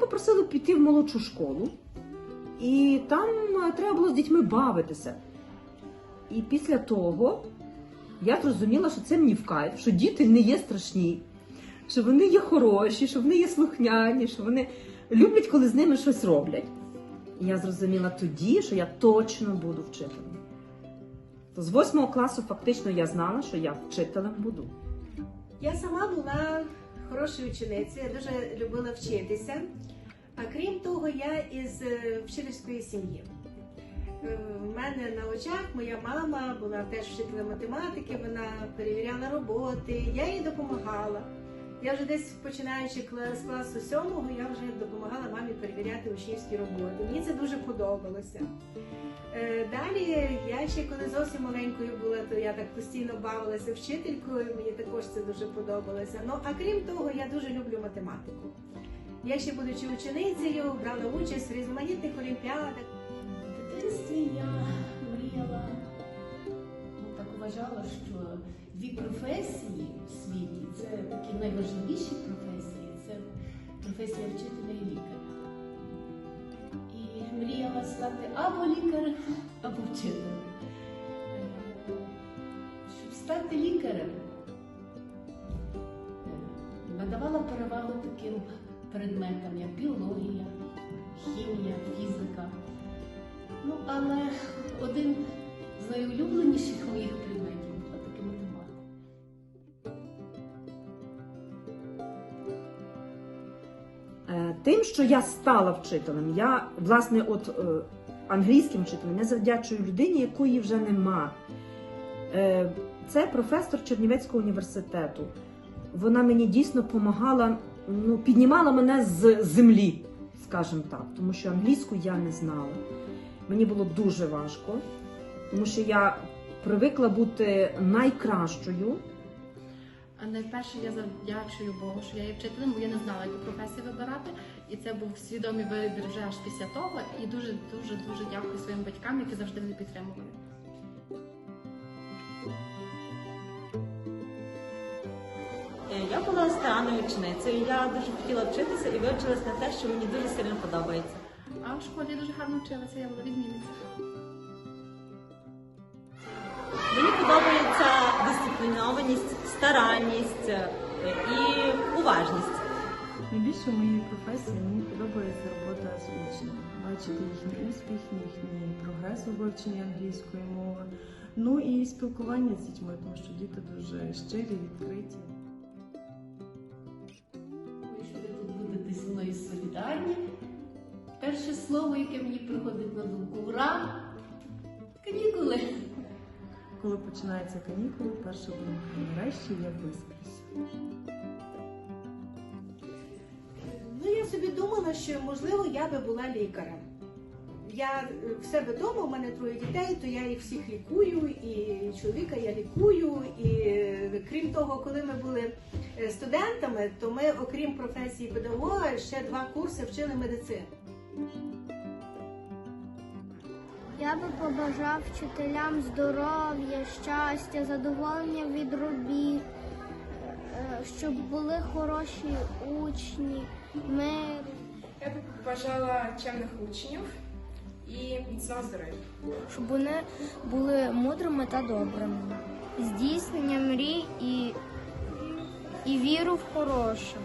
попросили піти в молодшу школу, і там е, треба було з дітьми бавитися. І після того я зрозуміла, що це мені в кайф, що діти не є страшні, що вони є хороші, що вони є слухняні, що вони люблять, коли з ними щось роблять. І я зрозуміла тоді, що я точно буду вчителем. То з восьмого класу фактично я знала, що я вчителем буду. Я сама була хорошою ученицею, я дуже любила вчитися. А крім того, я із е, вчительської сім'ї. У мене на очах моя мама була теж вчителем математики, вона перевіряла роботи, я їй допомагала. Я вже десь починаючи з класу сьомого, я вже допомагала мамі перевіряти учнівські роботи. Мені це дуже подобалося. Е, Далі я ще коли зовсім маленькою була, то я так постійно бавилася вчителькою. Мені також це дуже подобалося. Ну а крім того, я дуже люблю математику. Я ще будучи ученицею, брала участь в різноманітних олімпіадах. В дитинстві я мріяла, вважала, що дві професії в світі це такі найважливіші професії це професія вчителя і лікаря. І мріяла стати або лікарем, або вчителем. Е, Щоб стати лікарем, е, надавала перевагу таким предметам, як біологія, хімія, фізика. Ну, але один з найулюбленіших моїх предметів була таки математика. Е, Тим, що я стала вчителем, я власне, от е, англійським вчителем, я завдячую людині, якої вже нема. Е, Це професор Чернівецького університету. Вона мені дійсно допомагала, ну, піднімала мене з землі, скажімо так, тому що англійську я не знала. Мені було дуже важко, тому що я привикла бути найкращою. Найперше я завдячую Богу, що я є вчителем, бо я не знала, яку професію вибирати. І це був свідомий вибір вже аж після того. І дуже дуже дуже дякую своїм батькам, які завжди мене підтримували. Е, Я була старанною ученицею. Я дуже хотіла вчитися і вивчилась на те, що мені дуже сильно подобається. А в школі я дуже гарно вчилася, я була відмінниця. Дисциплінованість, старанність е, і уважність. Найбільше в моїй професії мені подобається робота з учнями, бачити їхній успіх, їхній прогрес у вивченні англійської мови. Ну і спілкування з дітьми, тому що діти дуже щирі, відкриті. Думаю, що ви тут будете зі мною солідарні. Перше слово, яке мені приходить на думку, ура! Канікули! Коли починаються канікули, перша думка нарешті я висплюся. Ну я собі думала, що можливо я би була лікарем. Я е, в себе вдома, у мене троє дітей, то я їх всіх лікую, і чоловіка я лікую. І е, крім того, коли ми були е, студентами, то ми, окрім професії педагога, ще два курси вчили медицину. Я би побажав вчителям здоров'я, щастя, задоволення від робіт, е, щоб були хороші учні, мир. Я би побажала чемних учнів і міцного здоров'я. щоб вони були мудрими та добрими. Здійснення мрій і, і віру в хороше.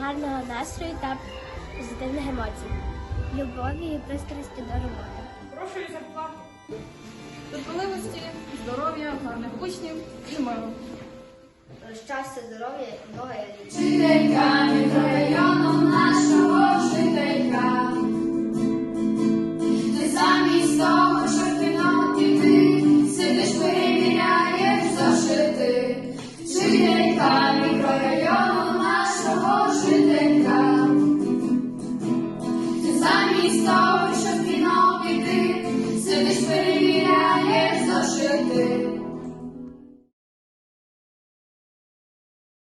Гарного настрою та позитивних емоцій. Любові і пристрасті до роботи. Грошої зарплати. Терпеливості, здоров'я, гарних учнів і миру. Щастя, здоров'я, много Вчителька мікрорайону нашого вчителька. Ти замість того, щоб кіно піти, сидиш, перевіряєш зошити. Вчителька мікрорайону нашого вчителька. Ти замість того,